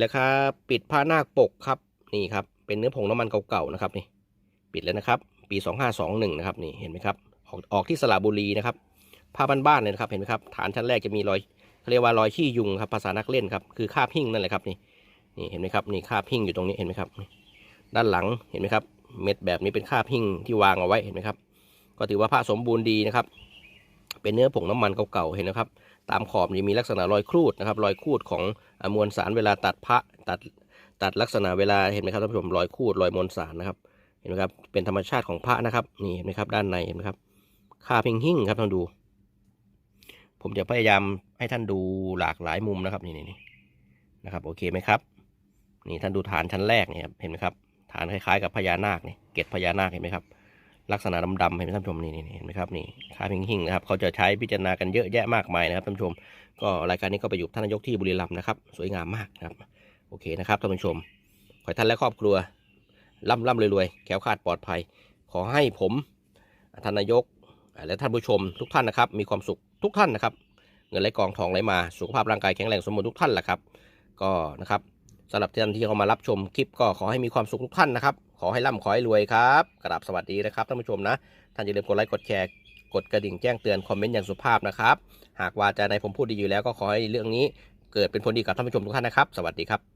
แล้วครับปิดผ้านาคปกครับนี่ครับเป็นเนื้อผงน้ำมันเก่าๆนะครับนี่ปิดแล้วนะครับ ปี 2521นะครับนี่เห็นไหมครับออกออกที่สระบุรีนะครับผ้าบ้านๆเลยนะครับเห็นไหมครับฐานชั้นแรกจะมีรอยเขาเรียกว่ารอยขี้ยุงครับภาษานักเล่นครับคือคาบหิ้งนั่นแหละครับนี่นี่เห็นไหมครับนี่คาบหิ้งอยู่ตรงนี้เห็นไหมครับ ด้านหลังเห็นไหมครับ เม็ดแบบนี้เป็นคาบหิ้งที่วางเอาไว้เห็นไหมครับ ก็ถือว่าผ้าสมบูรณ์ดีนะครับ เป็นเนื้อผงน้ำมันเก่าๆเห็นนะครับ ตามขอบนี่มีลักษณะรอยครูดนะครับ รอยครูดของอมวลสารเวลาตัดพระตัดตัดลักษณะเวลาเห็นไหมครับท่านผู้ชมรอยครูดรอยมวลสารนะครับเห็นไหมครับเป็นธรรมชาติของพระนะครับนี่เห็นไหมครับด้านในเห็นไหมครับคาเพิงหิ่งครับท่านดู ผมจะพยายามให้ท่านดูหลากหลายมุมนะครับนี่นี่นี่นะครับโอเคไหมครับ นี่ท่านดูฐานชั้นแรกเนี่ยครับเห็นไหมครับฐานคล้ายๆ กับพญานาคนี่เกศพญานาคเห็นไหมครับ ลักษณะดำๆเห็นไหมท่านผู้ชมนี่เห็นไหมครับนี่คาพิงหิ่งนะครับเขาจะใช้พิจารณากันเยอะแยะมากมายนะครับท่านผู้ชม ก็รายการนี้ก็ไปอยู่ท่านนายกที่บุรีรัมย์นะครับ สวยงามมากนะครับโอเคนะครับท่านผู้ชม ขอให้ท่านและครอบครัวร่ำร่ำรวยๆแคล้วคลาดปลอดภัย ขอให้ผมท่านนายกและท่านผู้ชมทุกท่านนะครับ มีความสุขทุกท่านนะครับ เงินไหลกองทองไหลมาสุขภาพร่างกายแข็งแรงสมบูรณ์ทุกท่านแหละครับ ก็นะครับ สำหรับท่านที่เข้ามารับชมคลิปก็ขอให้มีความสุขทุกท่านนะครับ ขอให้ร่ำขอให้รวยครับกราบสวัสดีนะครับท่านผู้ชมนะ ท่านอย่าลืมกดไลค์กดแชร์กดกระดิ่งแจ้งเตือนคอมเมนต์อย่างสุภาพนะครับ หากว่าจะในผมพูดดีอยู่แล้วก็ขอให้เรื่องนี้เกิดเป็นผลดีกับท่านผู้ชมทุกท่านนะครับ สวัสดีครับ